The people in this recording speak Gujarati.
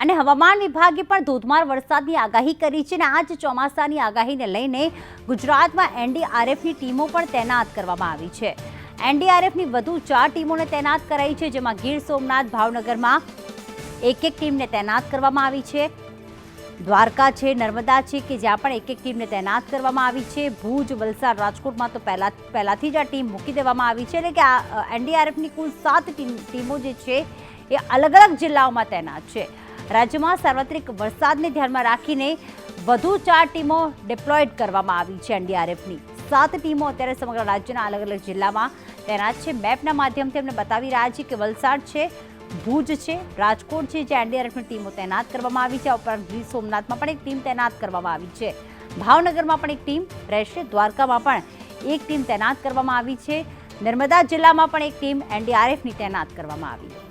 અને હવામાન વિભાગે પણ ધોધમાર વરસાદની આગાહી કરી છે અને આ જ ચોમાસાની આગાહીને લઈને ગુજરાતમાં એનડીઆરએફની ટીમો પણ તૈનાત કરવામાં આવી છે. એનડીઆરએફની વધુ ચાર ટીમોને તૈનાત કરાઈ છે, જેમાં ગીર સોમનાથ, ભાવનગરમાં એક એક ટીમને તૈનાત કરવામાં આવી છે. દ્વારકા છે, નર્મદા છે, કે જ્યાં પણ એક એક ટીમને તૈનાત કરવામાં આવી છે. ભુજ, વલસાડ, રાજકોટમાં તો પહેલા, પહેલાંથી જ આ ટીમ મૂકી દેવામાં આવી છે એટલે કે આ એનડીઆરએફની કુલ સાત ટીમ, ટીમો જે છે એ અલગ અલગ જિલ્લાઓમાં તૈનાત છે. રાજ્યમાં સાર્વત્રિક વરસાદને ધ્યાનમાં રાખીને વધુ ચાર ટીમો ડિપ્લોયડ કરવામાં આવી છે એનડીઆરએફની. સાત ટીમો અત્યારે સમગ્ર રાજ્યના અલગ અલગ જિલ્લામાં તૈનાત છે. મેપના માધ્યમથી અમને બતાવી રહ્યા છે કે વલસાડ છે, ભુજ છે, રાજકોટ છે, જે એનડીઆરએફની ટીમો તૈનાત કરવામાં આવી છે. આ ઉપરાંત ગીર સોમનાથમાં પણ એક ટીમ તૈનાત કરવામાં આવી છે. ભાવનગરમાં પણ એક ટીમ રહેશે. દ્વારકામાં પણ એક ટીમ તૈનાત કરવામાં આવી છે. નર્મદા જિલ્લામાં પણ એક ટીમ એનડીઆરએફની તૈનાત કરવામાં આવી.